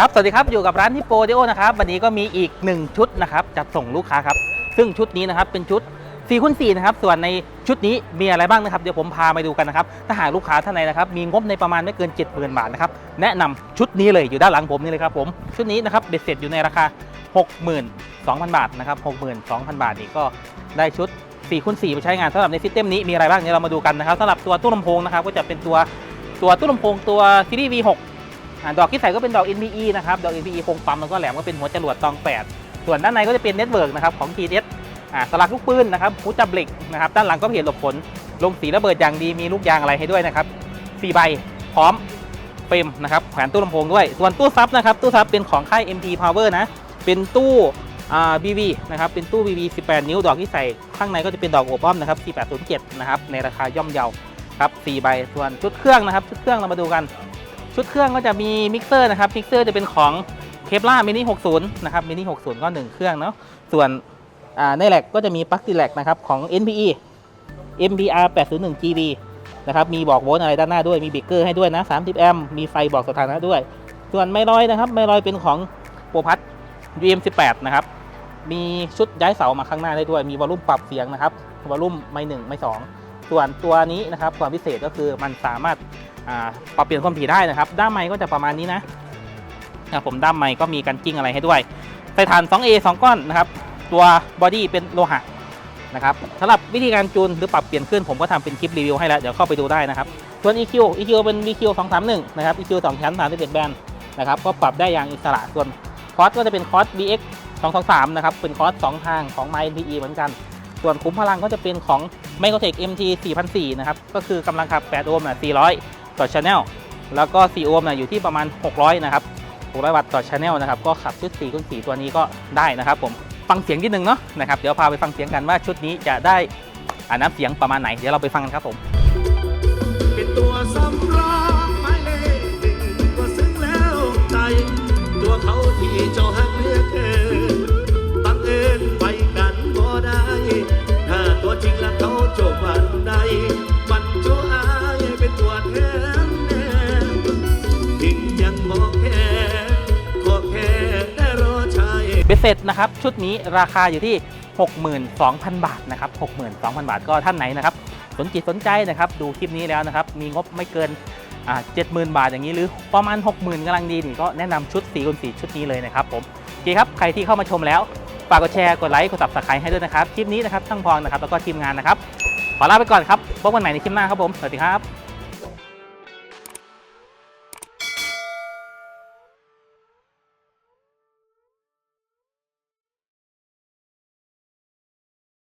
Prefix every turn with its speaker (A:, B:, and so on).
A: ครับ สวัสดีครับ อยู่กับร้านฮิปโปเดโอนะครับ วันนี้ก็มีอีก 1 ชุดนะครับ จัดส่งลูกค้าครับ ซึ่งชุดนี้นะครับเป็นชุด4คูณ4นะครับ ส่วนในชุดนี้มีอะไรบ้างนะครับ เดี๋ยวผมพาไปดูกันนะครับ ถ้าหากลูกค้าท่านใดนะครับ มีงบในประมาณไม่เกิน 70,000 บาทนะครับ แนะนำชุดนี้เลยอยู่ด้านหลังผมนี่เลยครับผม ชุดนี้นะครับเบ็ดเสร็จอยู่ในราคา 62,000 บาทนะครับ 62,000 บาทนี่ก็ได้ชุด4คูณ4ไปใช้งานสำหรับในซิสเต็มนี้มีอะไรบ้างเดี๋ยวเรามาดูกันนะครับสำหรับตัวตู้ลำโพงนะครับก็จะเป็นตัวตัวตู้ลำโพงตัวซีรีส์ V6 ดอกที่ใส่ก็เป็นดอก NPE นะครับดอก NPE โครงปั๊มแล้วก็แหลมก็เป็นหัวจรวดตอง8ส่วนด้านในก็จะเป็นเน็ตเวิร์กนะครับของ TS อ่าสลักลูกปืนนะครับหูจับเหล็กนะครับด้านหลังก็เห็นหลบฝนลงสีระเบิดอย่างดีมีลูกยางอะไรให้ด้วยนะครับ4ใบพร้อมเฟรมนะครับแขวนตู้ลำโพงด้วย ส่วนตู้ซับนะครับตู้ซับเป็นของค่าย MP Power นะเป็นตู้อ่า BB นะครับเป็นตู้ BB 18 นิ้วดอกที่ใส่ข้างในก็จะเป็นดอกโอบอ้อมนะครับ4807นะครับในราคาย่อมเยาครับ4ใบส่วนชุดเครื่องนะครับชุดเครื่องเรามาดูกัน ชุดเครื่องก็จะมีมิกเซอร์นะครับมิกเซอร์จะเป็นของเคปล่ามินิ60 นะครับมินิ60 ก็ 1 เครื่องเนาะส่วนในแหลกก็จะมีปลั๊กติแหลกนะครับของ NPE MPR 801 GB นะครับมีบอกโวลต์อะไรด้านหน้าด้วยมีเบรกเกอร์ให้ด้วยนะ 30 แอมป์มีไฟบอกสถานะด้วย ส่วนไม่ลอยนะครับไม่ลอยเป็นของโปรพัท UM 18นะครับมีชุดย้ายเสามาข้างหน้าได้ด้วย มีวอลลุ่มปรับเสียงนะครับวอลลุ่มไม่หนึ่งไม่สองส่วนตัวนี้นะครับความพิเศษก็คือมันสามารถ ปรับเปลี่ยนความถี่ได้นะครับ ด้ามไม้ก็จะประมาณนี้นะอะผมด้ามไม้ก็มีกันกิ้งอะไรให้ด้วยใส่ฐาน 2A 2 ก้อนนะครับ ตัวบอดี้เป็นโลหะนะครับสำหรับวิธีการจูนหรือปรับเปลี่ยนขึ้นผมก็ทำเป็นคลิปรีวิวให้แล้ว เดี๋ยวเข้าไปดูได้นะครับส่วน EQ EQ เป็น VQ 231 นะครับ EQ 2ชั้น31แบนนะครับ ก็ปรับได้อย่างอิสระ ส่วนคอสก็จะเป็นคอส BX 223 นะครับ เป็นคอส 2 ทางของ MyNPE เหมือนกัน ส่วนคุ้มพลังก็จะเป็นของ m i c r o t e c MT 4004 นะครับ ก็คือกำลังขับ 8 โอห์มนะ400 ต่อ channel แล้วก็4โอห์มนะอยู่ที่ประมาณ 600 นะครับ 600 วัตต์ต่อ channel นะครับ ก็ขับชุด4คูณ4ตัวนี้ก็ได้นะครับผมฟังเสียงนิดนึงเนาะนะครับ เดี๋ยวพาไปฟังเสียงกันว่าชุดนี้จะได้อ่าน้ำเสียงประมาณไหน เดี๋ยวเราไปฟังกันครับผม
B: ป็นตัวแทนแน่ถึงยังบอกแค่ขอแค่ได้รอชาย
A: เบสเสร็จนะครับ ชุดนี้ราคาอยู่ที่ 62,000 บาทนะครับ 62,000 บาทก็ท่านไหนนะครับ สนจิตสนใจนะครับ ดูคลิปนี้แล้วนะครับ มีงบไม่เกินอ่า70,000บาทอย่างนี้หรือประมาณ 60,000กำลังดีนี่ก็แนะนำชุด4คูณ4ชุดนี้เลยนะครับผมโอเคครับใครที่เข้ามาชมแล้ว ฝากกดแชร์ กดไลค์ กด subscribe ให้ด้วยนะครับ คลิปนี้นะครับช่างพรนะครับ แล้วก็ทีมงานนะครับ ขอลาไปก่อนครับ พบกันใหม่ในคลิปหน้าครับผม สวัสดีครับ